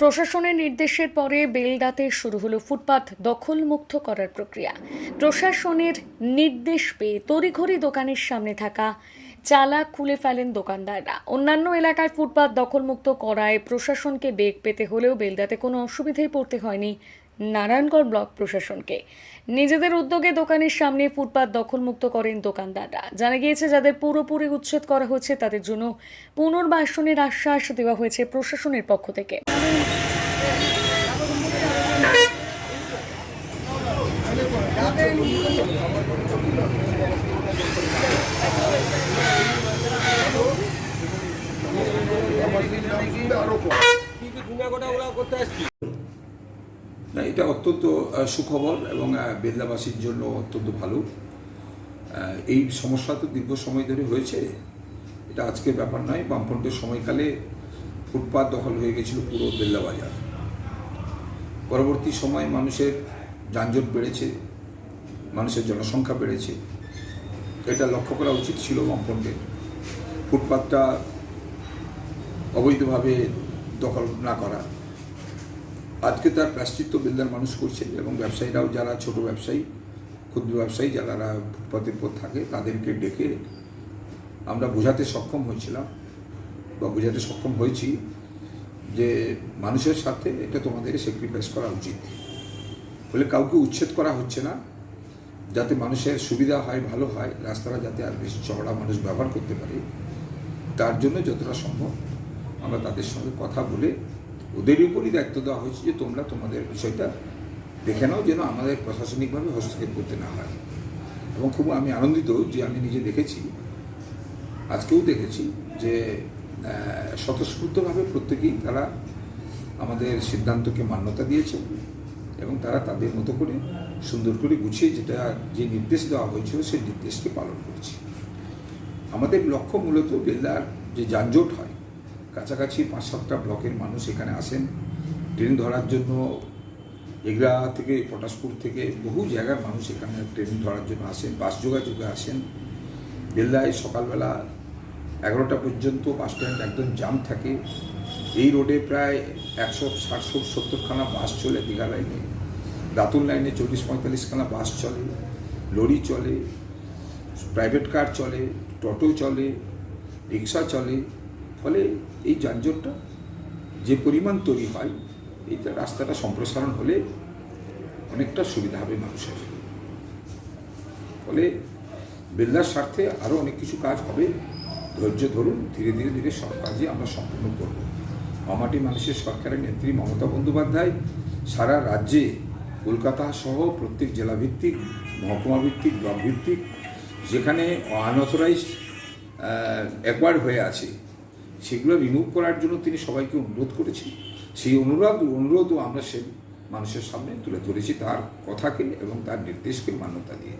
প্রশাসনের নির্দেশের পরে বেলদাতে শুরু হলো ফুটপাত দখলমুক্ত করার প্রক্রিয়া। প্রশাসনের নির্দেশ পেয়ে তড়িঘড়ি দোকানের সামনে থাকা চালা খুলে ফেলেন দোকানদাররা। অন্যান্য এলাকায় ফুটপাত দখলমুক্ত করায় প্রশাসনকে বেগ পেতে হলেও বেলদাতে কোনো অসুবিধায় পড়তে হয়নি নারায়ণগড় ব্লক প্রশাসনকে। নিজেদের উদ্যোগে দোকানের সামনে ফুটপাত দখলমুক্ত করেন দোকানদাররা। জানা গিয়েছে, যাদের পুরোপুরি উচ্ছেদ করা হচ্ছে তাদের জন্য পুনর্বাসনের আশ্বাস দেওয়া হয়েছে প্রশাসনের পক্ষ থেকে। না, এটা অত্যন্ত সুখবর এবং বেদলাবাসীর জন্য অত্যন্ত ভালো। এই সমস্যা তো দীর্ঘ সময় ধরে হয়েছে। এটা আজকের ব্যাপার নয়, বামফ্রন্টের সময়কালে ফুটপাত দখল হয়ে গেছিল পুরো বেল্লা বাজার পরবর্তী সময় মানুষের যানজট বেড়েছে, মানুষের জনসংখ্যা বেড়েছে। এটা লক্ষ্য করা উচিত ছিল বামফ্রন্টের। ফুটপাতটা অবৈধভাবে দখল না করা। আজকে তার প্রাশ্চিত্য বেলদার মানুষ করছে এবং ব্যবসায়ীরাও যারা ছোট ব্যবসায়ী, ক্ষুদ্র ব্যবসায়ী, যারা ফুটপাতের উপর থাকে, তাদেরকে ডেকে আমরা বোঝাতে সক্ষম হয়েছিলাম বা বোঝাতে সক্ষম হয়েছি। যে মানুষের সাথে এটা তোমাদের স্যাক্রিফাইস করা উচিত। বলে কাউকে উচ্ছেদ করা হচ্ছে না, যাতে মানুষের সুবিধা হয়, ভালো হয়, রাস্তাটা যাতে আর বেশি চওড়া মানুষ ব্যবহার করতে পারে, তার জন্য যতটা সম্ভব আমরা তাদের সঙ্গে কথা বলে ওদের উপরই দায়িত্ব দেওয়া হয়েছে যে তোমরা তোমাদের বিষয়টা দেখে নাও যেন আমাদের প্রশাসনিকভাবে হস্তক্ষেপ করতে না হয়। এবং খুব আমি আনন্দিত যে আমি নিজে দেখেছি, আজকেও দেখেছি যে স্বতঃস্ফূর্তভাবে প্রত্যেকেই তারা আমাদের সিদ্ধান্তকে মান্যতা দিয়েছে এবং তারা তাদের মতো করে সুন্দর করে গুছিয়ে যেটা যে নির্দেশ দেওয়া হয়েছিল সেই নির্দেশকে পালন করছে। আমাদের লক্ষ্য মূলত বেল্লার যে যানজট হয়, কাছাকাছি পাঁচ সাতটা ব্লকের মানুষ এখানে আসেন, ট্রেন ধরার জন্য এগরা থেকে পটাশপুর থেকে বহু জায়গার মানুষ এখানে ট্রেন ধরার জন্য আসেন, বাস যোগাযোগে আসেন। বেল্লায় সকালবেলা এগারোটা পর্যন্ত বাস স্ট্যান্ড একদম জাম থাকে। এই রোডে প্রায় একশো ষাট সত্তরখানা বাস চলে দীঘা লাইনে দাতুন লাইনে চল্লিশ, পঁয়তাল্লিশখানা বাস চলে লরি চলে প্রাইভেট কার চলে, টোটো চলে রিক্সা চলে। ফলে এই যানজটটা যে পরিমাণ তৈরি হয়, এইটা রাস্তাটা সম্প্রসারণ হলে অনেকটা সুবিধা হবে মানুষের। ফলে বেল্লার স্বার্থে আরও অনেক কিছু কাজ হবে। ধৈর্য ধরুন, ধীরে ধীরে ধীরে সব কাজই আমরা সম্পূর্ণ করব। মামাটি মানুষের সরকারের নেত্রী মমতা বন্দ্যোপাধ্যায় সারা রাজ্যে কলকাতা সহ প্রত্যেক জেলাভিত্তিক মহকুমা ভিত্তিক ব্লক ভিত্তিক যেখানে আনঅথরাইজড অ্যাকোয়ার্ড হয়ে আছে, সেগুলো রিমুভ করার জন্য তিনি সবাইকে অনুরোধ করেছেন। সেই অনুরোধ, অনুরোধও আমরা সে মানুষের সামনে তুলে ধরেছি তার কথাকে এবং তার নির্দেশকে মান্যতা দিয়ে।